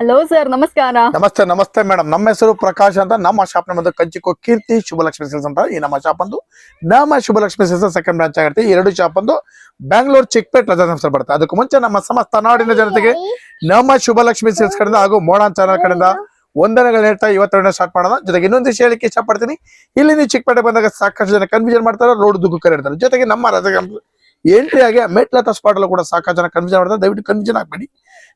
Hello sir ನಮಸ್ಕಾರ. ನಮಸ್ತೆ ನಮಸ್ತೆ ಮೇಡಮ್ ನಮ್ಮ ಹೆಸರು ಪ್ರಕಾಶ್ ಅಂತ. ನಮ್ಮ ಶಾಪ್ ನಮ್ಮದು ಕಂಚಿಕೋ ಕೀರ್ತಿ ಶುಭಲಕ್ಷ್ಮಿ ಸೇಲ್ಸ್ ಅಂತ. ಈ ನಮ್ಮ ಶಾಪ್ ಒಂದು ನಮ್ಮ ಶುಭಲಕ್ಷ್ಮಿ ಸೇಲ್ಸ್ ಸೆಕೆಂಡ್ ಬ್ರಾಂಚ್ ಆಗಿರುತ್ತೆ. ಎರಡು ಶಾಪ್ ಒಂದು ಬ್ಯಾಂಗ್ಳೂರ್ ಚಿಕ್ಕಪೇಟ್ ರಜಾ ಸಂಸ್ಥೆ ಬರುತ್ತೆ. ಅದಕ್ಕೂ ಮುಂಚೆ ನಮ್ಮ ಸಮಸ್ತ ನಾಡಿನ ಜನತೆಗೆ ನಮ್ಮ ಶುಭಲಕ್ಷ್ಮಿ ಸೇಲ್ಸ್ ಕಡೆಯಿಂದ ಹಾಗೂ ಮೋಡಾನ್ ಚಾನಲ್ ಕಡೆಯಿಂದ ಒಂದನೆಗಳು ಹೇಳ್ತಾ ಇವತ್ತೆರಡನೇ ಸ್ಟಾರ್ಟ್ ಮಾಡೋಣ. ಜೊತೆಗೆ ಇನ್ನೊಂದು ವಿಷಯ ಹೇಳಿಕೆ ಇಷ್ಟಪಡ್ತೀನಿ. ಇಲ್ಲಿ ನೀವು ಚಿಕ್ಕಪೇಟೆ ಬಂದಾಗ ಸಾಕಷ್ಟು ಜನ ಕನ್ಫ್ಯೂಷನ್ ಮಾಡ್ತಾರೆ. ರೋಡ್ ದುಗ್ಗು ಕರೀತಾರೆ ಜೊತೆಗೆ ನಮ್ಮ ರಜಾ ಎಂಟ್ರಿ ಆಗಿ ಮೆಟ್ಲತ್ತ ಸ್ಪಾಟ್ ಅಲ್ಲೂ ಕೂಡ ಸಾಕಷ್ಟು ಜನ ಕನ್ಫ್ಯೂಷನ್ ಮಾಡ್ತಾರೆ. ದಯವಿಟ್ಟು ಕನ್ಫ್ಯೂಷನ್ ಆಗ್ಬೇಡಿ.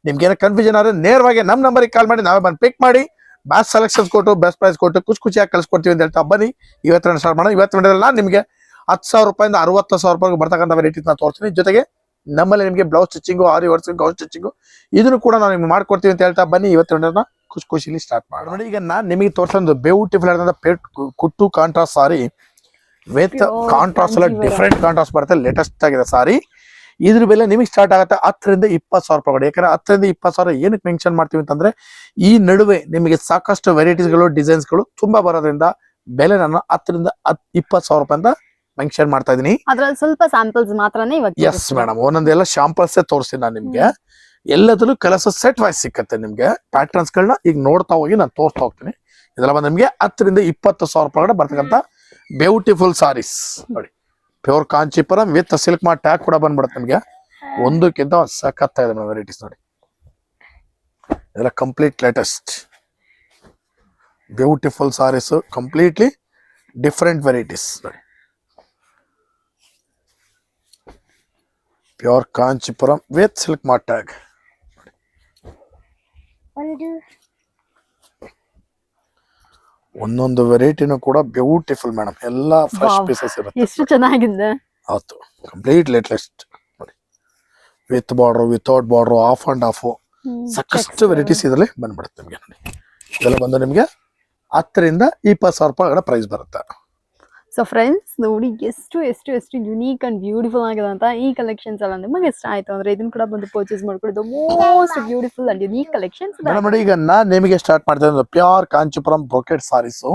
ನಿಮ್ಗೆ ಏನೋ ಕನ್ಫ್ಯೂಷನ್ ಆದ್ರೆ ನೇರವಾಗಿ ನಮ್ಮ ನಂಬರಿಗೆ ಕಾಲ್ ಮಾಡಿ, ನಾವೇ ಬಂದು ಪಿಕ್ ಮಾಡಿ. ಬ್ಯಾಸ್ಟ್ ಸೆಲೆಕ್ಷನ್ಸ್ ಕೊಟ್ಟು ಬೆಸ್ಟ್ ಪ್ರೈಸ್ ಕೊಟ್ಟು, ಖುಷಿ ಖುಷಿಯಾಗಿ ಕಲಿಸ್ಕೊಡ್ತೀವಿ ಅಂತ ಹೇಳ್ತಾ ಬನ್ನಿ. ಇವತ್ತು ಸ್ಟಾರ್ಟ್ ಮಾಡೋಣ. ಇವತ್ತು ವಿಡಿಯೋದಲ್ಲಿ ನಾನು ನಿಮಗೆ ಹತ್ತು ಸಾವಿರ ರೂಪಾಯಿಂದ ಅರವತ್ತು ಸಾವಿರ ರೂಪಾಯಿ ಬರ್ತಕ್ಕಂಥ ನಾನು ತೋರಿಸ್ತೀನಿ. ಜೊತೆಗೆ ನಮ್ಮಲ್ಲಿ ನಿಮಗೆ ಬ್ಲೌಸ್ ಸ್ಟಿಚಿಂಗು ಆರಿ ವರ್ಸಿಂಗ್ ಗೌನ್ ಸ್ಟಿಚಿಂಗು ಇದನ್ನು ಕೂಡ ನಾವು ನಿಮ್ಗೆ ಮಾಡ್ಕೊಡ್ತೀವಿ ಅಂತ ಹೇಳ್ತಾ ಬನ್ನಿ. ಇವತ್ತು ವಿಡಿಯೋನ ಖುಷಿ ಖುಷಿಲಿ ಸ್ಟಾರ್ಟ್ ಮಾಡಿ ಈಗ ನಾನು ನಿಮಗೆ ತೋರಿಸೋದು ಬ್ಯೂಟಿಫುಲ್ ಆದಂಥ ಪೇಟ್ ಕುಟ್ಟು, ಕಾಂಟ್ರಾಸ್ಟ್ ಸಾರಿ. ವಿತ್ ಕಾಂಟ್ರಾಸ್ಟ್ ಎಲ್ಲ. ಡಿಫ್ರೆಂಟ್ ಕಾಂಟ್ರಾಸ್ಟ್ ಬರುತ್ತೆ ಲೇಟೆಸ್ಟ್ ಆಗಿದೆ ಸಾರಿ ಇದ್ರ ಬೆಲೆ ನಿಮಗೆ ಸ್ಟಾರ್ಟ್ ಆಗುತ್ತೆ ಹತ್ತರಿಂದ ಇಪ್ಪತ್ತು ಸಾವಿರ ರೂಪಾಯಿ ಯಾಕಂದ್ರೆ ಹತ್ತರಿಂದ ಇಪ್ಪತ್ತು ಸಾವಿರ ಏನಕ್ಕೆ ಮೆನ್ಷನ್ ಮಾಡ್ತೀವಿ ಅಂತಂದ್ರೆ ಈ ನಡುವೆ ನಿಮಗೆ ಸಾಕಷ್ಟು ವೆರೈಟೀಸ್ಗಳು ಡಿಸೈನ್ಸ್ಗಳು ತುಂಬಾ ಬರೋದ್ರಿಂದ ಬೆಲೆ ನಾನು ಹತ್ತರಿಂದ ಹತ್ ಇಪ್ಪತ್ತು ಸಾವಿರ ರೂಪಾಯಿ ಅಂತ ಮೆನ್ಷನ್ ಮಾಡ್ತಾ ಇದೀನಿ ಅದ್ರಲ್ಲಿ ಸ್ವಲ್ಪ ಸ್ಯಾಂಪಲ್ಸ್ ಮಾತ್ರನೇ ಎಸ್. ಮೇಡಮ್ ಒಂದೊಂದೆಲ್ಲ ಶಾಂಪಲ್ಸ್ ತೋರಿಸ್ತೀನಿ ನಾನು ನಿಮ್ಗೆ. ಎಲ್ಲದಲ್ಲೂ ಕೆಲಸ ಸೆಟ್ ವೈಸ್ ಸಿಕ್ಕತ್ತೆ ನಿಮ್ಗೆ. ಪ್ಯಾಟರ್ನ್ಸ್ ಗಳನ್ನ ಈಗ ನೋಡ್ತಾ ಹೋಗಿ ನಾನು ತೋರಿಸ್ತಾ ಹೋಗ್ತೀನಿ. ಇದೆಲ್ಲ ಬಂದು ನಿಮ್ಗೆ ಹತ್ತರಿಂದ ಇಪ್ಪತ್ತು ಸಾವಿರ ರೂಪಾಯಿ ಬರ್ತಕ್ಕಂಥ ಬ್ಯೂಟಿಫುಲ್ ಸಾರೀಸ್ ನೋಡಿ. ಪ್ಯೂರ್ ಕಾಂಚಿಪುರಂ ವಿತ್ ಸಿಲ್ಕ್ ಮಾ ಟ್ಯಾಗ್ ಕೂಡ ಬಂದ್ಬಿಡುತ್ತೆ ನಿಮಗೆ. ಒಂದಕ್ಕಿಂತ ಒಂದು ಸಖತ್ತ ಇದೆ ವೆರೈಟೀಸ್ ನೋಡಿ. ಇದೆಲ್ಲ complete latest beautiful saris completely different varieties ನೋಡಿ. ಪ್ಯೂರ್ ಕಾಂಚಿಪುರಂ ವಿತ್ ಸಿಲ್ಕ್ ಮಾ ಟ್ಯಾಗ್ ಒಂದೊಂದು ವೆರೈಟಿನೂ ಕೂಡ ಬ್ಯೂಟಿಫುಲ್ ಮೇಡಮ್ ಎಲ್ಲ ಫ್ರೆಶ್ Wow. ಪೀಸಸ್ ಇರುತ್ತೆ. ಎಷ್ಟು ಚೆನ್ನಾಗಿದೆ. ಆಯ್ತು ಕಂಪ್ಲೀಟ್ ಲೇಟೆಸ್ಟ್ ನೋಡಿ. With border without border half and half ಸಾಕಷ್ಟು ವೆರೈಟೀಸ್ ಇದರಲ್ಲಿ ಬಂದ್ಬಿಡುತ್ತೆ ನಿಮಗೆ. ನೋಡಿ ಇದೆಲ್ಲ ಬಂದು ನಿಮಗೆ ಹತ್ತರಿಂದ ಇಪ್ಪತ್ತು ಸಾವಿರ ರೂಪಾಯಿ ಪ್ರೈಸ್ ಬರುತ್ತೆ. ಸೊ ಫ್ರೆಂಡ್ಸ್ ನೋಡಿ ಎಷ್ಟು ಎಷ್ಟು ಎಷ್ಟು ಯುನೀಕ್ ಅಂಡ್ ಬ್ಯೂಟಿಫುಲ್ ಆಗಿದೆ ಅಂತ ಈ ಕಲೆಕ್ಷನ್ಸ್ ಎಲ್ಲ ನಿಮಗೆ ಇಷ್ಟ ಆಯ್ತು ಅಂದ್ರೆ ಇದನ್ನ ಕೂಡ ಬಂದು ಪರ್ಚೇಸ್ ಮಾಡ್ಕೊಳ್ಳೋದು most beautiful and unique collections madam ಈಗ ನಾನು ನಿಮಗೆ ಸ್ಟಾರ್ಟ್ ಮಾಡ್ತಾ ಇರೋದು pure Kanchipuram brocade saris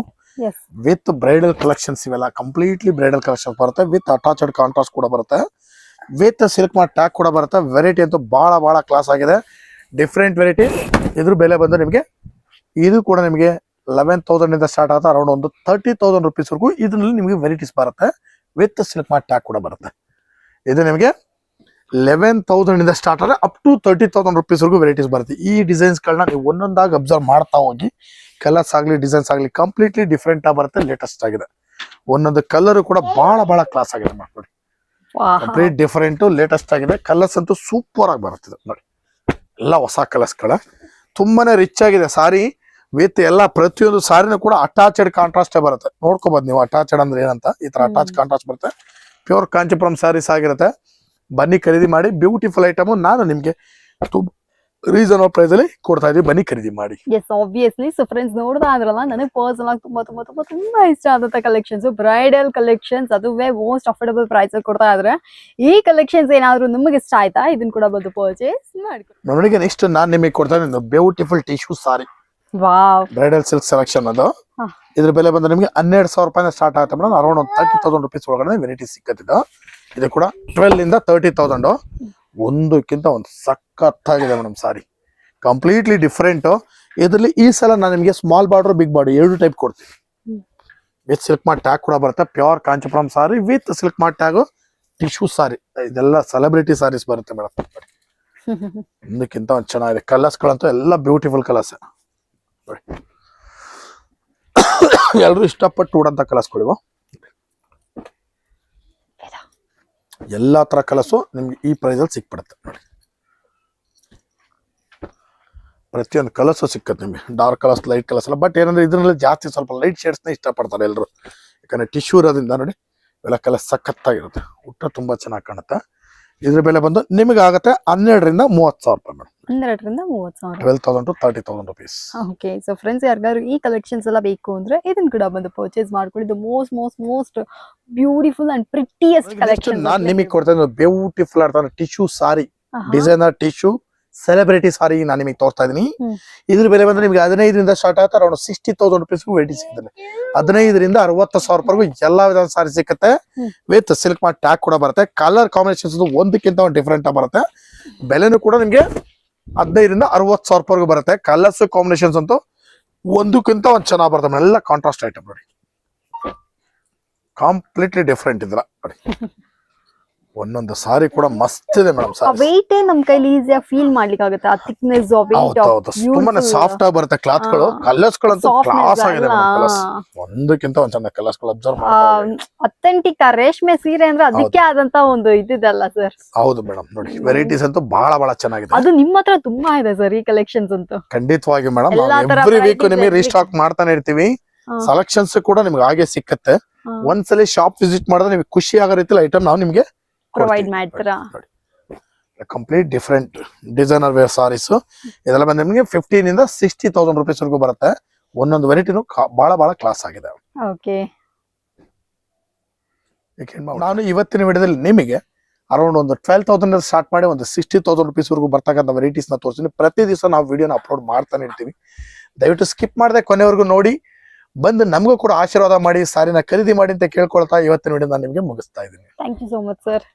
with bridal collections ಇವೆಲ್ಲ ಕಂಪ್ಲೀಟ್ಲಿ ಬ್ರೈಡಲ್ ಕಲೆಕ್ಷನ್ ಬರುತ್ತೆ. ವಿತ್ ಅಟಾಚ್ಡ್ ಕಾಂಟ್ರಾಸ್ಟ್ ಕೂಡ ಬರುತ್ತೆ. ವಿತ್ ಸಿಲ್ಕ್ ಮಾರ್ಟ್ ಟ್ಯಾಗ್ ಕೂಡ ಬರುತ್ತೆ. ವೆರೈಟಿ ಅಂತೂ ಬಹಳ ಬಹಳ ಕ್ಲಾಸ್ ಆಗಿದೆ. ಡಿಫ್ರೆಂಟ್ ವೆರೈಟಿ ಇದ್ರ ಬೆಲೆ ಬಂದು ನಿಮಗೆ ಇದು ಕೂಡ ನಿಮಗೆ ಲೆವೆನ್ ತೌಸಂಡ್ ಇಂದ ಸ್ಟಾರ್ಟ್ ಆಗುತ್ತೆ ಅರೌಂಡ್ ಒಂದು ತರ್ಟಿ ತೌಸಂಡ್ ರುಪೀಸ್ ವರೆಗೂ ಇದರಲ್ಲಿ ನಿಮಗೆ ವೆರೈಟೀಸ್ ಬರುತ್ತೆ. ವಿತ್ ಸಿಲ್ಕ್ ಮಾರ್ಟ್ ಟ್ಯಾಕ್ ಕೂಡ ಬರುತ್ತೆ. ಇದು ನಿಮಗೆ ಲೆವೆನ್ ತೌಸಂಡ್ ಇಂದ ಸ್ಟಾರ್ಟ್ ಆದರೆ up to thirty thousand rupees ವರೆಗೂ ವೆರೈಟೀಸ್ ಬರುತ್ತೆ. ಈ ಡಿಸೈನ್ಸ್ಗಳನ್ನ ನೀವು ಒಂದೊಂದಾಗಿ ಅಬ್ಸರ್ವ್ ಮಾಡ್ತಾ ಹೋಗಿ ಕಲರ್ಸ್ ಆಗಲಿ ಡಿಸೈನ್ಸ್ ಆಗಲಿ ಕಂಪ್ಲೀಟ್ಲಿ ಡಿಫ್ರೆಂಟ್ ಆಗಿ ಬರುತ್ತೆ ಲೇಟೆಸ್ಟ್ ಆಗಿದೆ. ಒಂದೊಂದು ಕಲರ್ ಕೂಡ ಬಹಳ ಬಹಳ ಕ್ಲಾಸ್ ಆಗಿದೆ ನೋಡಿ. ಕಂಪ್ಲೀಟ್ ಡಿಫರೆಂಟ್ ಲೇಟೆಸ್ಟ್ ಆಗಿದೆ. ಕಲರ್ಸ್ ಅಂತೂ ಸೂಪರ್ ಆಗಿ ಬರುತ್ತಿದೆ ನೋಡಿ. ಎಲ್ಲ ಹೊಸ ಕಲರ್ಸ್ಗಳ ತುಂಬಾ ತುಂಬಾನೇ ರಿಚ್ ಆಗಿದೆ. ಸಾರಿ ವಿತ್ ಎಲ್ಲ ಪ್ರತಿಯೊಂದು ಸಾರಿನೂ ಕೂಡ ಅಟ್ಯಾಚಡ್ ಕಾಂಟ್ರಾಸ್ಟೇ ಬರುತ್ತೆ. ನೋಡ್ಕೋಬಹುದು ನೀವು ಅಟ್ಯಾಚಡ್ ಅಂದ್ರೆ ಏನಂತ? ಈ ತರ ಅಟ್ಯಾಚ್ ಕಾಂಟ್ರಾಸ್ಟ್ ಬರುತ್ತೆ. ಪ್ಯೂರ್ ಕಾಂಚಿಪುರಂ ಸಾರೀಸ್ ಆಗಿರುತ್ತೆ. ಬನ್ನಿ ಖರೀದಿ ಮಾಡಿ ಬ್ಯೂಟಿಫುಲ್ ಐಟಮ್ ನಾನು ನಿಮ್ಗೆ ರೀಸನಬಲ್ ಪ್ರೈಸ್ ಅಲ್ಲಿ ಕೊಡ್ತಾ ಇದೀವಿ ಬನ್ನಿ ಖರೀದಿ ಮಾಡಿ. ಎಸ್ ಆಬ್ವಿಯಸ್ಲಿ ಸೊ ಫ್ರೆಂಡ್ಸ್ ನೋಡ್ತಾ ಇದ್ರಲ್ಲ ನನಗೆ ಪರ್ಸನಲ್ ಆಗಿ ತುಂಬಾ ತುಂಬಾ ತುಂಬಾ ತುಂಬಾ ಇಷ್ಟ ಆದಂತ ಕಲೆಕ್ಷನ್ಸ್ ಬ್ರೈಡಲ್ ಕಲೆಕ್ಷನ್ಸ್ ಅದುವೇ ಮೋಸ್ಟ್ ಅಫೋರ್ಡಬಲ್ ಪ್ರೈಸ್ ಕೊಡ್ತಾ ಇದ್ರೆ ಈ ಕಲೆಕ್ಷನ್ಸ್ ಏನಾದ್ರು ನಿಮಗೆ ಇಷ್ಟ ಆಯ್ತಾ? ಇದನ್ನ ಕೂಡ ಬಂದು ಪರ್ಚೇಸ್ ಮಾಡ್ಕೊಳ್ಳಿ ನನಗೆ ನೆಕ್ಸ್ಟ್ ನಾನು ನಿಮಗೆ ಕೊಡ್ತಾ ಇದ್ದೀನಿ beautiful tissue sari bridal silk selection ಅದು. ಇದ್ರ ಬೆಲೆ ಬಂದ್ರೆ ನಿಮಗೆ ಹನ್ನೆರಡು ಸಾವಿರ ರೂಪಾಯಿ ಸ್ಟಾರ್ಟ್ ಆಗುತ್ತೆ ಮೇಡಮ್ ಅರೌಂಡ್ ಒಂದು ತರ್ಟಿ ತೌಸಂಡ್ ರುಪೀಸ್ ಒಳಗಡೆ ವೆರೈಟಿ ಸಿಕ್ಕತ್ತಿದ್ದು ಇದು. ಕೂಡ ಟ್ವೆಲ್ ಇಂದ ತರ್ಟಿ ತೌಸಂಡ್ ಒಂದಕ್ಕಿಂತ ಒಂದು ಸಖತ್ತಾಗಿದೆ ಮೇಡಮ್ ಸಾರಿ ಕಂಪ್ಲೀಟ್ಲಿ ಡಿಫ್ರೆಂಟು ಇದರಲ್ಲಿ ಈ ಸಲ ನಾನು ನಿಮಗೆ ಸ್ಮಾಲ್ ಬಾರ್ಡರ್ ಬಿಗ್ ಬಾರ್ಡರ್ ಎರಡು ಟೈಪ್ ಕೊಡ್ತೀನಿ. ವಿತ್ ಸಿಲ್ಕ್ ಮಾರ್ಟ್ ಟ್ಯಾಗ್ ಕೂಡ ಬರುತ್ತೆ. Pure Kanchipuram sari with silk mark tag tissue sari ಇದೆಲ್ಲ ಸೆಲೆಬ್ರಿಟಿ ಸಾರೀಸ್ ಬರುತ್ತೆ ಮೇಡಮ್ ಒಂದಕ್ಕಿಂತ ಒಂದು ಚೆನ್ನಾಗಿದೆ. ಕಲರ್ಸ್ಗಳಂತೂ ಎಲ್ಲ ಬ್ಯೂಟಿಫುಲ್ ಕಲರ್ಸ್ ಎಲ್ಲರೂ ಇಷ್ಟಪಟ್ಟು ಉಡಂತ ಕಲಸ್ಕೊಳಿವು? ಎಲ್ಲ ಎಲ್ಲಾ ತರ ಕಲಸು ನಿಮ್ಗೆ ಈ ಪ್ರೈಸ್ ಅಲ್ಲಿ ಸಿಕ್ಬಿಡುತ್ತೆ ನೋಡಿ. ಪ್ರತಿಯೊಂದು ಕಲಸು ಸಿಕ್ಕತ್ತೆ ನಿಮಗೆ. ಡಾರ್ಕ್ ಕಲರ್ಸ್ ಲೈಟ್ ಕಲರ್ಸ್ ಎಲ್ಲ. ಬಟ್ ಏನಂದ್ರೆ ಇದ್ರಲ್ಲಿ ಜಾಸ್ತಿ ಸ್ವಲ್ಪ ಲೈಟ್ ಶೇಡ್ಸ್ನ ಇಷ್ಟಪಡ್ತಾರೆ ಎಲ್ಲರೂ ಯಾಕಂದ್ರೆ ಟಿಶ್ಯೂ ಇರೋದ್ರಿಂದ ನೋಡಿ ಇವೆಲ್ಲ ಕಲರ್ಸ್ ಸಖತ್ತಾಗಿರುತ್ತೆ. ಊಟ ತುಂಬಾ ಚೆನ್ನಾಗಿ ಕಾಣುತ್ತೆ. ಇದ್ರ ಬೆಲೆ ಬಂದು ನಿಮಗೆ ಆಗುತ್ತೆ ಹನ್ನೆರಡರಿಂದ ಮೂವತ್ತು ಸಾವಿರ ರೂಪಾಯಿ ಮೇಡಮ್. ಹನ್ನೆರಡರಿಂದ ಮೂವತ್ತು ಸಾವಿರ. Twelve thousand to thirty thousand rupees okay so friends ಯಾರಿಗಾದ್ರು ಈ ಕಲೆಕ್ಷನ್ಸ್ ಎಲ್ಲ ಬೇಕು ಅಂದ್ರೆ ಇದನ್ನ ಕೂಡ ಬಂದು ಪರ್ಚೇಸ್ ಮಾಡ್ಕೊಳ್ಳಿ. ಇದು most most most beautiful and prettiest collection ನಾನು ನಿಮಗೆ ಕೊಡ್ತಾ ಇದ್ದೀನಿ ಬ್ಯೂಟಿಫುಲ್ ಆಡ್ತಾನೆ tissue sari designer tissue celebrity sari ನಾನು ನಿಮಗೆ ತೋರಿಸ್ತಾ ಇದೀನಿ. ಇದ್ರ ಬೆಲೆ ಬಂದ್ರೆ ನಿಮ್ಗೆ ಹದಿನೈದರಿಂದ ಸ್ಟಾರ್ಟ್ ಆಗುತ್ತೆ ಅರೌಂಡ್ ಸಿಕ್ಸ್ಟಿ ತೌಸಂಡ್ ರುಪೀಸ್ಗೂ ವೆರೈಟಿ ಸಿಗ್ತದೆ ಹದಿನೈದರಿಂದ ಅರವತ್ತು ಸಾವಿರ ರೂಪಾಯಿಗೂ ಎಲ್ಲಾ ವಿಧದ ಸಾರಿ ಸಿಕ್ಕತ್ತೆ. ವಿತ್ ಸಿಲ್ಕ್ ಮಾರ್ಟ್ ಟ್ಯಾಗ್ ಕೂಡ ಬರುತ್ತೆ. ಕಲರ್ ಕಾಂಬಿನೇಷನ್ಸ್ ಒಂದಕ್ಕಿಂತ ಒಂದು ಡಿಫ್ರೆಂಟ್ ಆಗಿ ಬರುತ್ತೆ. ಬೆಲೆನೂ ಕೂಡ ನಿಮಗೆ ಹದಿನೈದರಿಂದ ಅರವತ್ತು ಸಾವಿರ ರೂಪಾಯಿಗೂ ಬರುತ್ತೆ. ಕಲರ್ಸ್ ಕಾಂಬಿನೇಷನ್ಸ್ ಅಂತೂ ಒಂದಕ್ಕಿಂತ ಒಂದು ಚೆನ್ನಾಗಿ ಬರುತ್ತೆ. ಎಲ್ಲ ಕಾಂಟ್ರಾಸ್ಟ್ ಐಟಮ್ ನೋಡಿ. ಕಂಪ್ಲೀಟ್ಲಿ ಡಿಫ್ರೆಂಟ್ ಇದ್ರ ನೋಡಿ. ಒಂದೊಂದು ಸಾರಿ ಕೂಡ ಮಸ್ತ್ ಇದೆ ಮೇಡಮ್ ವೆಯ್ಟ್ ನಮ್ ಕೈಲಿ ಈಸಿಯಾಗಿ ಫೀಲ್ ಮಾಡ್ಲಿಕ್ಕೆ ಆಗುತ್ತೆ ಆ ಥಿಕ್ನೆಸ್ ತುಂಬಾನೇ ಸಾಫ್ಟ್ ಆಗಿ ಬರುತ್ತೆ ಕ್ಲಾತ್ಗಳು. ಕಲರ್ಸ್ ಗಳಂತೂ ಕ್ಲಾಸ್ ಆಗಿದೆ ಒಂದಕ್ಕಿಂತ ಒಂದ್ ಚಂದ ಕಲರ್ಸ್ಗಳು ಅಬ್ಸರ್ವ್ ಅಥೆಂಟಿಕ್ ಆ ರೇಷ್ಮೆ ಸೀರೆ ಅಂದ್ರೆ ಅದಕ್ಕೆ ಆದಂತ ಒಂದು ಇದಿದಲ್ಲ ಸರ್ ಹೌದು ಮೇಡಮ್ ನೋಡಿ ವೆರೈಟೀಸ್ ಅಂತೂ ಬಹಳ ಬಹಳ ಚೆನ್ನಾಗಿದೆ. ಅದು ನಿಮ್ಮ ಹತ್ರ ತುಂಬಾ ಇದೆ ಸರ್ ಈ ಕಲೆಕ್ಷನ್ಸ್ ಅಂತೂ. ಖಂಡಿತವಾಗಿ ಮೇಡಮ್ ಎವ್ರಿ ವೀಕ್ ನಿಮಗೆ ರೀಸ್ಟಾಕ್ ಮಾಡ್ತಾನೆ ಇರ್ತೀವಿ. ಸೆಲೆಕ್ಷನ್ಸ್ ಕೂಡ ನಿಮ್ಗೆ ಹಾಗೆ ಸಿಕ್ಕತ್ತೆ. ಒಂದ್ಸಲಿ ಶಾಪ್ ವಿಸಿಟ್ ಮಾಡಿದ್ರೆ ನಿಮ್ಗೆ ಖುಷಿ ಆಗೋ ರೀತಿಲಿ ಐಟಮ್ ನಾವು ನಿಮ್ಗೆ ಪ್ರೊವೈಡ್ ಮಾಡ್ತೀರಾ? Complete different designer wear saris ಇದೆಲ್ಲ ಬಂದ ನಿಮಗೆ ಫಿಫ್ಟೀನ್ ಇಂದ ಸಿಕ್ಸ್ಟಿ ತೌಸಂಡ್ ರುಪೀಸ್ ವರೆಗೂ ಬರುತ್ತೆ. ಒಂದೊಂದು ವೆರೈಟಿನು ಬಹಳ ಬಹಳ ಕ್ಲಾಸ್ ಆಗಿದೆ. ಓಕೆ ನಾನು ಇವತ್ತಿನ ವಿಡಿಯೋದಲ್ಲಿ ನಿಮಗೆ ಅರೌಂಡ್ ಒಂದು ಟ್ವೆಲ್ ತೌಸಂಡ್ ಸ್ಟಾರ್ಟ್ ಮಾಡಿ ಒಂದು ಸಿಕ್ಸ್ಟಿ ತೌಸಂಡ್ ರುಪೀಸ್ ವರೆಗೂ ಬರ್ತಕ್ಕಂಥ ವೆರೈಟೀಸ್ನ ತೋರಿಸ್ತೀನಿ. ಪ್ರತಿ ದಿವಸ ನಾವು ವಿಡಿಯೋನ ಅಪ್ಲೋಡ್ ಮಾಡ್ತಾನೆ ಇರ್ತೀವಿ. ದಯವಿಟ್ಟು ಸ್ಕಿಪ್ ಮಾಡದೆ ಕೊನೆವರೆಗೂ ನೋಡಿ. ಬಂದು ನಮಗೂ ಕೂಡ ಆಶೀರ್ವಾದ ಮಾಡಿ ಸಾರಿನ ಖರೀದಿ ಮಾಡಿ ಅಂತ ಕೇಳ್ಕೊಳ್ತಾ ಇವತ್ತಿನ ವಿಡಿಯೋ ನಾನು ನಿಮಗೆ ಮುಗಿಸ್ತಾ ಇದ್ದೀನಿ. Thank you so much sir